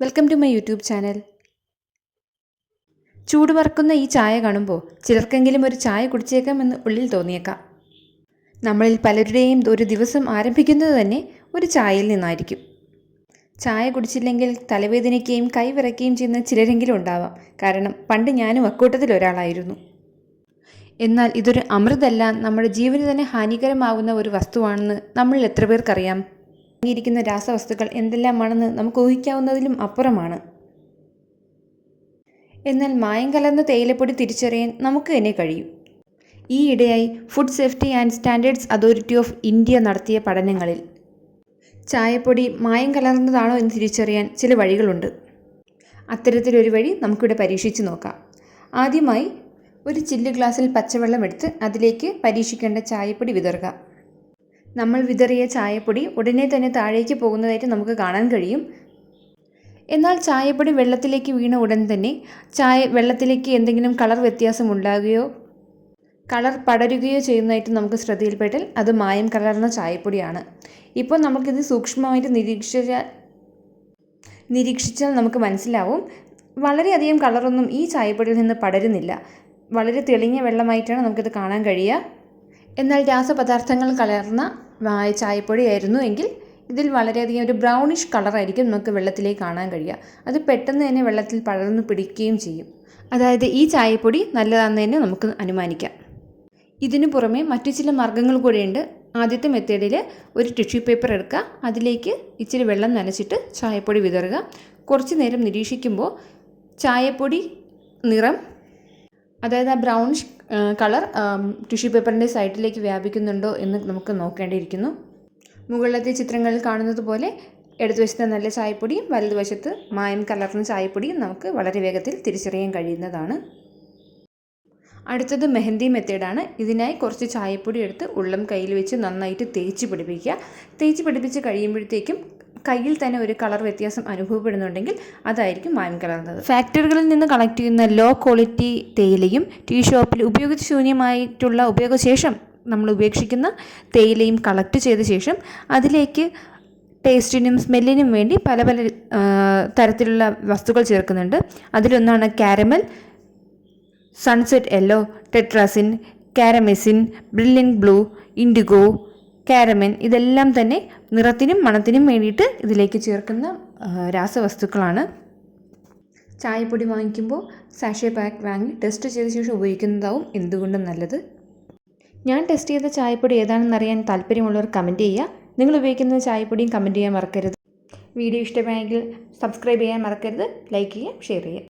Welcome to my YouTube channel. ചൂട് പറക്കുന്ന ഈ ചായ കാണുമ്പോൾ ചിലർക്കെങ്കിലും ഒരു ചായ കുടിച്ചേക്കാമെന്ന് ഉള്ളിൽ തോന്നിയേക്കാം. നമ്മളിൽ പലരുടെയും ഒരു ദിവസം ആരംഭിക്കുന്നത് തന്നെ ഒരു ചായയിൽ നിന്നായിരിക്കും. ചായ കുടിച്ചില്ലെങ്കിൽ തലവേദനയ്ക്കുകയും കൈവിറയ്ക്കുകയും ചെയ്യുന്ന ചിലരെങ്കിലും ഉണ്ടാവാം. കാരണം പണ്ട് ഞാനും അക്കൂട്ടത്തിൽ ഒരാളായിരുന്നു. എന്നാൽ ഇതൊരു അമൃതല്ല നമ്മുടെ ജീവന് തന്നെ ഹാനികരമാകുന്ന ഒരു വസ്തുവാണെന്ന് നമ്മളിൽ എത്ര പേർക്കറിയാം? അടങ്ങിയിരിക്കുന്ന രാസവസ്തുക്കൾ എന്തെല്ലാമാണെന്ന് നമുക്ക് ഊഹിക്കാവുന്നതിലും അപ്പുറമാണ്. എന്നാൽ മായം കലർന്ന തേയിലപ്പൊടി തിരിച്ചറിയാൻ നമുക്ക് തന്നെ കഴിയും. ഈയിടെയായി food safety and standards authority of India നടത്തിയ പഠനങ്ങളിൽ ചായപ്പൊടി മായം കലർന്നതാണോ എന്ന് തിരിച്ചറിയാൻ ചില വഴികളുണ്ട്. അത്തരത്തിലൊരു വഴി നമുക്കിവിടെ പരീക്ഷിച്ച് നോക്കാം. ആദ്യമായി ഒരു ചില്ല് ഗ്ലാസ്സിൽ പച്ചവെള്ളം എടുത്ത് അതിലേക്ക് പരീക്ഷിക്കേണ്ട ചായപ്പൊടി വിതറുക. നമ്മൾ വിതറിയ ചായപ്പൊടി ഉടനെ തന്നെ താഴേക്ക് പോകുന്നതായിട്ട് നമുക്ക് കാണാൻ കഴിയും. എന്നാൽ ചായപ്പൊടി വെള്ളത്തിലേക്ക് വീണ ഉടൻ തന്നെ ചായ വെള്ളത്തിലേക്ക് എന്തെങ്കിലും കളർ വ്യത്യാസം ഉണ്ടാകുകയോ കളർ പടരുകയോ ചെയ്യുന്നതായിട്ട് നമുക്ക് ശ്രദ്ധയിൽപ്പെട്ടാൽ അത് മായം കലർന്ന ചായപ്പൊടിയാണ്. ഇപ്പോൾ നമുക്കിത് സൂക്ഷ്മമായിട്ട് നിരീക്ഷിച്ച നിരീക്ഷിച്ചാൽ നമുക്ക് മനസ്സിലാവും. വളരെയധികം കളറൊന്നും ഈ ചായപ്പൊടിയിൽ നിന്ന് പടരുന്നില്ല. വളരെ തെളിഞ്ഞ വെള്ളമായിട്ടാണ് നമുക്കിത് കാണാൻ കഴിയുക. എന്നാൽ രാസപദാർത്ഥങ്ങൾ കലർന്ന ചായപ്പൊടിയായിരുന്നു എങ്കിൽ ഇതിൽ വളരെയധികം ഒരു ബ്രൗണിഷ് കളറായിരിക്കും നമുക്ക് വെള്ളത്തിലേക്ക് കാണാൻ കഴിയുക. അത് പെട്ടെന്ന് തന്നെ വെള്ളത്തിൽ പടർന്നു പിടിക്കുകയും ചെയ്യും. അതായത് ഈ ചായപ്പൊടി നല്ലതാണെന്ന് തന്നെ നമുക്ക് അനുമാനിക്കാം. ഇതിനു പുറമെ മറ്റു ചില മാർഗങ്ങൾ കൂടെയുണ്ട്. ആദ്യത്തെ മെത്തേഡിൽ ഒരു ടിഷ്യൂ പേപ്പർ എടുക്കുക. അതിലേക്ക് ഇച്ചിരി വെള്ളം നനച്ചിട്ട് ചായപ്പൊടി വിതറുക. കുറച്ച് നേരം നിരീക്ഷിക്കുമ്പോൾ ചായപ്പൊടി നിറം അതായത് ആ ബ്രൗണിഷ് കളർ ടിഷ്യൂ പേപ്പറിന്റെ സൈഡിലേക്ക് വ്യാപിക്കുന്നുണ്ടോ എന്ന് നമുക്ക് നോക്കേണ്ടിയിരിക്കുന്നു. മുകളിലത്തെ ചിത്രങ്ങളിൽ കാണുന്നത് പോലെ ഇടതുവശത്ത് നല്ല ചായപ്പൊടിയും വലതുവശത്ത് മായം കലർന്ന ചായപ്പൊടിയും നമുക്ക് വളരെ വേഗത്തിൽ തിരിച്ചറിയാൻ കഴിയുന്നതാണ്. അടുത്തത് മെഹന്തി മെത്തേഡാണ് ഇതിനായി കുറച്ച് ചായപ്പൊടി എടുത്ത് ഉള്ളം കയ്യിൽ വെച്ച് നന്നായിട്ട് തേച്ച് പിടിപ്പിക്കുക. തേച്ച് പിടിപ്പിച്ച് കഴിയുമ്പോഴത്തേക്കും കയ്യിൽ തന്നെ ഒരു കളർ വ്യത്യാസം അനുഭവപ്പെടുന്നുണ്ടെങ്കിൽ അതായിരിക്കും മായം കലർന്നത്. ഫാക്ടറികളിൽ നിന്ന് കളക്ട് ചെയ്യുന്ന ലോ ക്വാളിറ്റി തേയിലയും ടീ ഷോപ്പിൽ ഉപയോഗശൂന്യമായിട്ടുള്ള ഉപയോഗശേഷം നമ്മൾ ഉപേക്ഷിക്കുന്ന തേയിലയും കളക്ട് ചെയ്ത ശേഷം അതിലേക്ക് ടേസ്റ്റിനും സ്മെല്ലിനും വേണ്ടി പല പല തരത്തിലുള്ള വസ്തുക്കൾ ചേർക്കുന്നുണ്ട്. അതിലൊന്നാണ് caramel sunset yellow tartrazine carmoisine brilliant blue indigo carmine ഇതെല്ലാം തന്നെ നിറത്തിനും മണത്തിനും വേണ്ടിയിട്ട് ഇതിലേക്ക് ചേർക്കുന്ന രാസവസ്തുക്കളാണ്. ചായപ്പൊടി വാങ്ങിക്കുമ്പോൾ സാഷേ പാക്ക് വാങ്ങി ടെസ്റ്റ് ചെയ്ത ശേഷം ഉപയോഗിക്കുന്നതാവും എന്തുകൊണ്ടും നല്ലത്. ഞാൻ ടെസ്റ്റ് ചെയ്ത ചായപ്പൊടി ഏതാണെന്ന് അറിയാൻ താല്പര്യമുള്ളവർ കമന്റ് ചെയ്യുക. നിങ്ങൾ ഉപയോഗിക്കുന്ന ചായപ്പൊടിയും കമന്റ് ചെയ്യാൻ മറക്കരുത്. വീഡിയോ ഇഷ്ടമായെങ്കിൽ സബ്സ്ക്രൈബ് ചെയ്യാൻ മറക്കരുത്. ലൈക്ക് ചെയ്യുക ഷെയർ ചെയ്യുക.